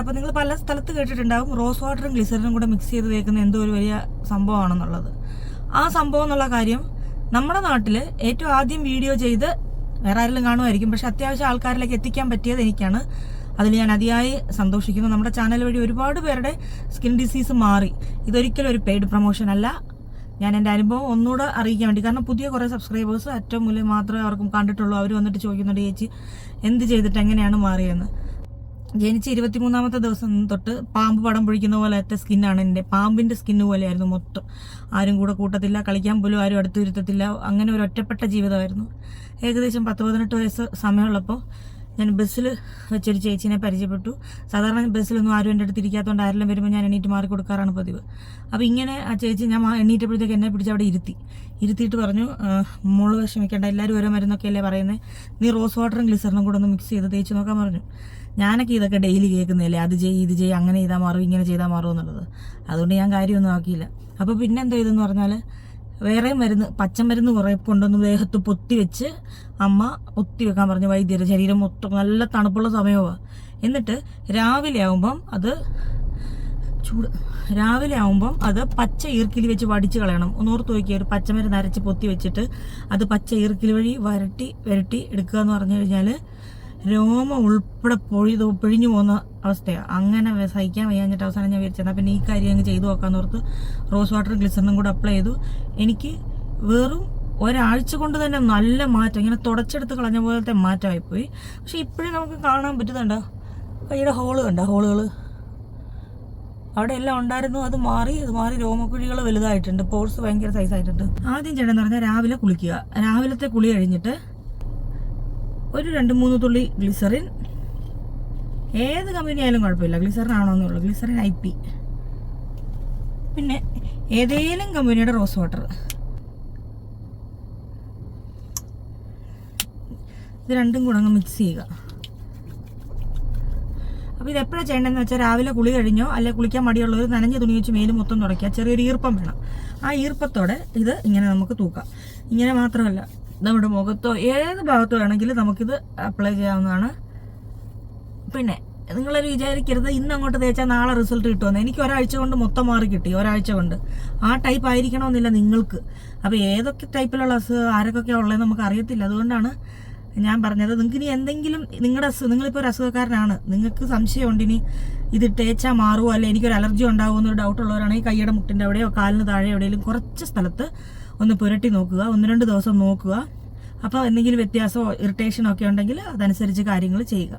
അപ്പോൾ നിങ്ങൾ പല സ്ഥലത്ത് കേട്ടിട്ടുണ്ടാവും റോസ് വാട്ടറും ഗ്ലിസറിനും കൂടെ മിക്സ് ചെയ്ത് തേക്കുന്ന എന്തോ ഒരു വലിയ സംഭവമാണെന്നുള്ളത്. ആ സംഭവം എന്നുള്ള കാര്യം നമ്മുടെ നാട്ടിൽ ഏറ്റവും ആദ്യം വീഡിയോ ചെയ്ത് വേറെ ആരെങ്കിലും കാണുമായിരിക്കും. പക്ഷെ അത്യാവശ്യം ആൾക്കാരിലേക്ക് എത്തിക്കാൻ പറ്റിയത് എനിക്കാണ്. അതിൽ ഞാൻ അതിയായി സന്തോഷിക്കുന്നു. നമ്മുടെ ചാനൽ വഴി ഒരുപാട് പേരുടെ സ്കിൻ ഡിസീസ് മാറി. ഇതൊരിക്കലും ഒരു പെയ്ഡ് പ്രൊമോഷൻ അല്ല. ഞാൻ എന്റെ അനുഭവം ഒന്നുകൂടെ അറിയിക്കാൻ വേണ്ടി. കാരണം പുതിയ കുറേ സബ്സ്ക്രൈബേഴ്സ് ഏറ്റവും മുന്നിൽ മാത്രമേ അവർക്കും കണ്ടിട്ടുള്ളൂ. അവർ വന്നിട്ട് ചോദിക്കുന്നുണ്ട് ചേച്ചി എന്ത് ചെയ്തിട്ട് എങ്ങനെയാണ് മാറിയെന്ന്? ജനിച്ച് ഇരുപത്തിമൂന്നാമത്തെ ദിവസം തൊട്ട് പാമ്പ് പടം പൊഴിക്കുന്ന പോലത്തെ സ്കിന്നാണ് എന്റെ. പാമ്പിന്റെ സ്കിന്ന് പോലെയായിരുന്നു മൊത്തം. ആരും കൂടെ കൂട്ടത്തില്ല കളിക്കാൻ പോലും ആരും അടുത്ത് ഇരുത്തത്തില്ല. അങ്ങനെ ഒരു ഒറ്റപ്പെട്ട ജീവിതമായിരുന്നു. ഏകദേശം പത്ത് പതിനെട്ട് വയസ്സ് സമയമുള്ളപ്പോൾ ഞാൻ ബസ്സിൽ വെച്ചൊരു ചേച്ചീനെ പരിചയപ്പെട്ടു. സാധാരണ ബസ്സിലൊന്നും ആരും എന്റെ അടുത്ത് ഇരിക്കാത്തതുകൊണ്ട് ആരെല്ലാം വരുമ്പോൾ ഞാൻ എണീറ്റ് മാറി കൊടുക്കാറാണ് പതിവ്. അപ്പോൾ ഇങ്ങനെ ആ ചേച്ചി ഞാൻ എണീറ്റപ്പോഴത്തേക്ക് എന്നെ പിടിച്ച് അവിടെ ഇരുത്തി. ഇരുത്തിയിട്ട് പറഞ്ഞു "ആ, മോൾ വിഷമിക്കേണ്ട എല്ലാവരും ഓരോ മരുന്നൊക്കെ അല്ലേ പറയുന്നത് നീ റോസ് വാട്ടറും ഗ്ലിസറിനും കൂടെ ഒന്ന് മിക്സ് ചെയ്ത് തേച്ച് നോക്കാൻ പറഞ്ഞു. ഞാനൊക്കെ ഇതൊക്കെ ഡെയിലി കേൾക്കുന്നില്ലേ അത് ചെയ്യ് ഇത് ചെയ്യ് അങ്ങനെ ചെയ്താൽ മാറും ഇങ്ങനെ ചെയ്താൽ മാറും എന്നുള്ളത്. അതുകൊണ്ട് ഞാൻ കാര്യമൊന്നും ആക്കിയില്ല. അപ്പോൾ പിന്നെ എന്തോ ഇതെന്ന് പറഞ്ഞാൽ വേറെ മരുന്ന് പച്ചമരുന്ന് കുറേ കൊണ്ടുവന്ന് ദേഹത്ത് പൊത്തി വെച്ച് അമ്മ പൊത്തി വെക്കാൻ പറഞ്ഞു വൈദ്യർ ശരീരം മൊത്തം നല്ല തണുപ്പുള്ള സമയമാണ് എന്നിട്ട് രാവിലെ ആകുമ്പം അത് ചൂട് രാവിലെ ആകുമ്പം അത് പച്ച ഈർക്കിൽ വെച്ച് വടിച്ച് കളയണം. ഒന്ന് ഓർത്ത് നോക്കിയാൽ ഒരു പച്ചമരുന്ന് അരച്ച് പൊത്തി വെച്ചിട്ട് അത് പച്ച ഈർക്കിൽ വഴി വരട്ടി വരട്ടി എടുക്കുക എന്ന് പറഞ്ഞു കഴിഞ്ഞാൽ രോമം ഉൾപ്പെടെ പൊഴിത് പിഴിഞ്ഞു പോകുന്ന അവസ്ഥയാണ് അങ്ങനെ സഹിക്കാൻ വയ്യാഞ്ഞിട്ട് അവസാനം ഞാൻ വിചാരിച്ചത് പിന്നെ ഈ കാര്യം അങ്ങ് ചെയ്തു നോക്കാന്ന് ഓർത്ത് റോസ് വാട്ടർ ഗ്ലിസറിനും കൂടെ അപ്ലൈ ചെയ്തു. എനിക്ക് വെറും ഒരാഴ്ച കൊണ്ട് തന്നെ നല്ല മാറ്റം ഇങ്ങനെ തുടച്ചെടുത്ത് കളഞ്ഞ പോലത്തെ മാറ്റമായിപ്പോയി. പക്ഷെ ഇപ്പോഴും നമുക്ക് കാണാൻ പറ്റുന്നുണ്ടോ. കൈയുടെ ഹോൾ കണ്ടോ ഹോളുകൾ അവിടെ എല്ലാം ഉണ്ടായിരുന്നു അത് മാറി അത് മാറി രോമക്കുഴികൾ വലുതായിട്ടുണ്ട് പോർസ് ഭയങ്കര സൈസ് ആയിട്ടുണ്ട്. ആദ്യം ചെയ്യണമെന്ന് പറഞ്ഞാൽ രാവിലെ കുളിക്കുക. രാവിലത്തെ കുളി കഴിഞ്ഞിട്ട് ഒരു രണ്ട് മൂന്ന് തുള്ളി ഗ്ലിസറിൻ ഏത് കമ്പനി ആയാലും കുഴപ്പമില്ല. ഗ്ലിസറിൻ ആണോ ഉള്ളൂ. ഗ്ലിസറിൻ ഐ പി പിന്നെ ഏതേലും കമ്പനിയുടെ റോസ് വാട്ടർ ഇത് രണ്ടും കൂടെ അങ്ങ് മിക്സ് ചെയ്യുക. അപ്പോൾ ഇത് എപ്പോഴാണ് ചെയ്യേണ്ടതെന്ന് വെച്ചാൽ രാവിലെ കുളി കഴിഞ്ഞോ അല്ലെ കുളിക്കാൻ മടിയുള്ളവർ നനഞ്ഞ തുണി വെച്ച് മേൽ മൊത്തം തുടയ്ക്കുക. ചെറിയൊരു ഈർപ്പം വേണം. ആ ഈർപ്പത്തോടെ ഇത് ഇങ്ങനെ നമുക്ക് തൂക്കാം. ഇങ്ങനെ മാത്രമല്ല നമ്മുടെ മുഖത്തോ ഏത് ഭാഗത്തോ ആണെങ്കിലും നമുക്കിത് അപ്ലൈ ചെയ്യാവുന്നതാണ്. പിന്നെ നിങ്ങളൊരു വിചാരിക്കരുത്. ഇന്ന് അങ്ങോട്ട് തേച്ചാൽ നാളെ റിസൾട്ട് കിട്ടുമെന്ന്. എനിക്ക് ഒരാഴ്ച കൊണ്ട് മൊത്തം മാറി കിട്ടി ഒരാഴ്ച കൊണ്ട്. ആ ടൈപ്പ് ആയിരിക്കണമെന്നില്ല നിങ്ങൾക്ക്. അപ്പോൾ ഏതൊക്കെ ടൈപ്പിലുള്ള അസുഖം ആരൊക്കെ ഉള്ളതെന്ന് നമുക്ക് അറിയത്തില്ല. അതുകൊണ്ടാണ് ഞാൻ പറഞ്ഞത്. നിങ്ങൾക്ക് ഇനി എന്തെങ്കിലും നിങ്ങളുടെ അസുഖം നിങ്ങളിപ്പോൾ ഒരു അസുഖക്കാരനാണ്. നിങ്ങൾക്ക് സംശയമുണ്ട് ഇനി ഇത് തേച്ചാൽ മാറുമോ അല്ലെ എനിക്കൊരു അലർജി ഉണ്ടാകുമോ എന്നൊരു ഡൗട്ട് ഉള്ളവരാണെങ്കിൽ കൈയുടെ മുട്ടിന്റെ അവിടെയോ കാലിന് താഴെ എവിടെയെങ്കിലും കുറച്ച് സ്ഥലത്ത് ഒന്ന് പുരട്ടി നോക്കുക ഒന്ന് രണ്ട് ദിവസം നോക്കുക. അപ്പോൾ എന്തെങ്കിലും വ്യത്യാസമോ ഇറിറ്റേഷനോ ഒക്കെ ഉണ്ടെങ്കിൽ അതനുസരിച്ച് കാര്യങ്ങൾ ചെയ്യുക.